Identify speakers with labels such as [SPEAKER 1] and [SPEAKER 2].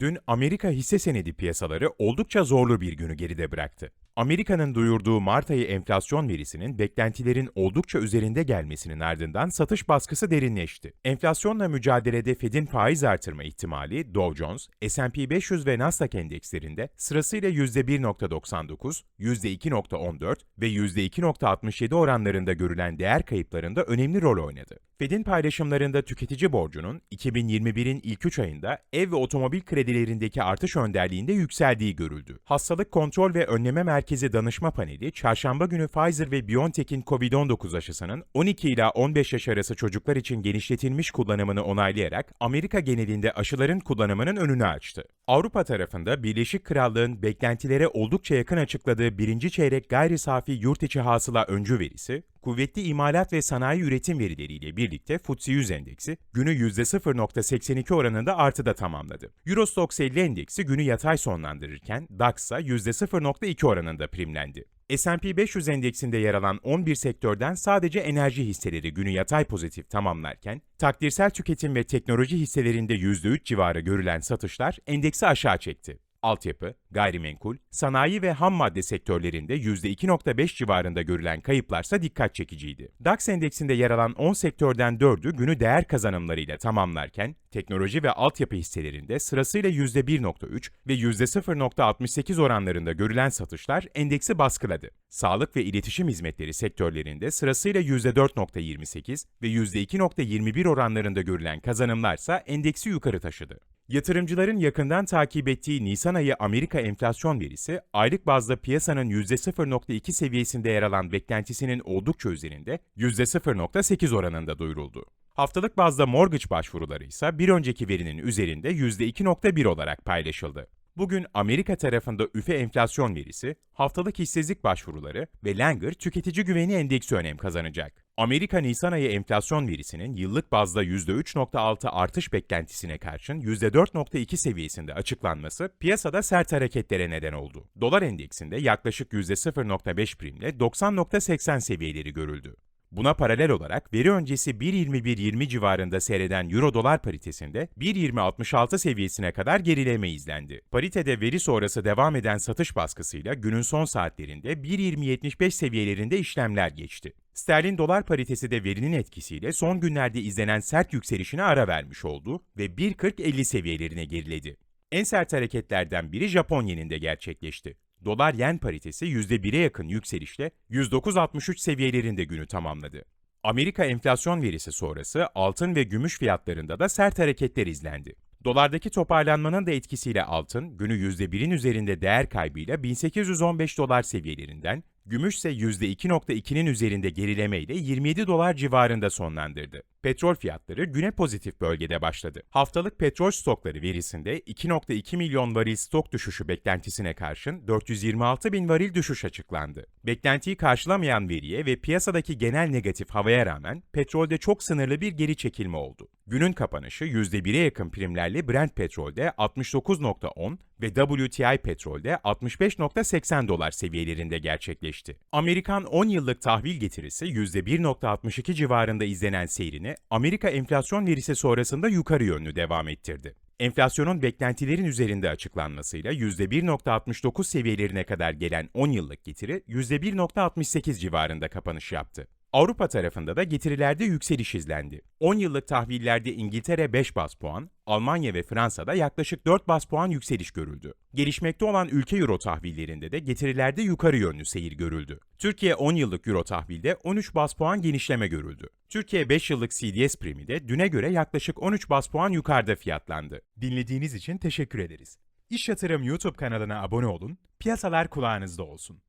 [SPEAKER 1] Dün Amerika hisse senedi piyasaları oldukça zorlu bir günü geride bıraktı. Amerika'nın duyurduğu Mart ayı enflasyon verisinin beklentilerin oldukça üzerinde gelmesinin ardından satış baskısı derinleşti. Enflasyonla mücadelede Fed'in faiz artırma ihtimali Dow Jones, S&P 500 ve Nasdaq endekslerinde sırasıyla %1.99, %2.14 ve %2.67 oranlarında görülen değer kayıplarında önemli rol oynadı. Fed'in paylaşımlarında tüketici borcunun 2021'in ilk 3 ayında ev ve otomobil kredilerindeki artış önderliğinde yükseldiği görüldü. Hastalık Kontrol ve Önleme Merkezi Danışma Paneli, çarşamba günü Pfizer ve BioNTech'in COVID-19 aşısının 12 ila 15 yaş arası çocuklar için genişletilmiş kullanımını onaylayarak Amerika genelinde aşıların kullanımının önünü açtı. Avrupa tarafında Birleşik Krallığın beklentilere oldukça yakın açıkladığı birinci çeyrek gayri safi yurt içi hasıla öncü verisi, kuvvetli imalat ve sanayi üretim verileriyle birlikte FTSE 100 endeksi günü %0.82 oranında artıda tamamladı. Eurostoxx 50 endeksi günü yatay sonlandırırken DAX ise %0.2 oranında primlendi. S&P 500 endeksinde yer alan 11 sektörden sadece enerji hisseleri günü yatay pozitif tamamlarken, takdirsel tüketim ve teknoloji hisselerinde %3 civarı görülen satışlar endeksi aşağı çekti. Altyapı, gayrimenkul, sanayi ve ham madde sektörlerinde %2.5 civarında görülen kayıplarsa dikkat çekiciydi. DAX endeksinde yer alan 10 sektörden 4'ü günü değer kazanımlarıyla tamamlarken, teknoloji ve altyapı hisselerinde sırasıyla %1.3 ve %0.68 oranlarında görülen satışlar endeksi baskıladı. Sağlık ve iletişim hizmetleri sektörlerinde sırasıyla %4.28 ve %2.21 oranlarında görülen kazanımlarsa endeksi yukarı taşıdı. Yatırımcıların yakından takip ettiği Nisan ayı Amerika enflasyon verisi, aylık bazda piyasanın %0.2 seviyesinde yer alan beklentisinin oldukça üzerinde %0.8 oranında duyuruldu. Haftalık bazda mortgage başvuruları ise bir önceki verinin üzerinde %2.1 olarak paylaşıldı. Bugün Amerika tarafında üfe enflasyon verisi, haftalık işsizlik başvuruları ve Langer tüketici güveni endeksi önem kazanacak. Amerika Nisan ayı enflasyon verisinin yıllık bazda %3.6 artış beklentisine karşın %4.2 seviyesinde açıklanması piyasada sert hareketlere neden oldu. Dolar endeksinde yaklaşık %0.5 primle 90.80 seviyeleri görüldü. Buna paralel olarak veri öncesi 1.21.20 civarında seyreden Euro-Dolar paritesinde 1.20.66 seviyesine kadar gerileme izlendi. Paritede veri sonrası devam eden satış baskısıyla günün son saatlerinde 1.20.75 seviyelerinde işlemler geçti. Sterlin dolar paritesi de verinin etkisiyle son günlerde izlenen sert yükselişine ara vermiş oldu ve 1.40.50 seviyelerine geriledi. En sert hareketlerden biri Japon yeninde gerçekleşti. Dolar-yen paritesi %1'e yakın yükselişle 109.63 seviyelerinde günü tamamladı. Amerika enflasyon verisi sonrası altın ve gümüş fiyatlarında da sert hareketler izlendi. Dolardaki toparlanmanın da etkisiyle altın günü %1'in üzerinde değer kaybıyla 1815 dolar seviyelerinden, gümüş ise %2.2'nin üzerinde gerilemeyle 27 dolar civarında sonlandırdı. Petrol fiyatları güne pozitif bölgede başladı. Haftalık petrol stokları verisinde 2.2 milyon varil stok düşüşü beklentisine karşın 426 bin varil düşüş açıklandı. Beklentiyi karşılamayan veriye ve piyasadaki genel negatif havaya rağmen petrolde çok sınırlı bir geri çekilme oldu. Günün kapanışı %1'e yakın primlerle Brent petrolde 69.10 ve WTI petrolde 65.80 dolar seviyelerinde gerçekleşti. Amerikan 10 yıllık tahvil getirisi %1.62 civarında izlenen seyrini Amerika enflasyon verisi sonrasında yukarı yönlü devam ettirdi. Enflasyonun beklentilerin üzerinde açıklanmasıyla %1.69 seviyelerine kadar gelen 10 yıllık getiri %1.68 civarında kapanış yaptı. Avrupa tarafında da getirilerde yükseliş izlendi. 10 yıllık tahvillerde İngiltere 5 bas puan, Almanya ve Fransa'da yaklaşık 4 bas puan yükseliş görüldü. Gelişmekte olan ülke euro tahvillerinde de getirilerde yukarı yönlü seyir görüldü. Türkiye 10 yıllık euro tahvilde 13 bas puan genişleme görüldü. Türkiye 5 yıllık CDS primi de düne göre yaklaşık 13 bas puan yukarıda fiyatlandı. Dinlediğiniz için teşekkür ederiz. İş Yatırım YouTube kanalına abone olun, piyasalar kulağınızda olsun.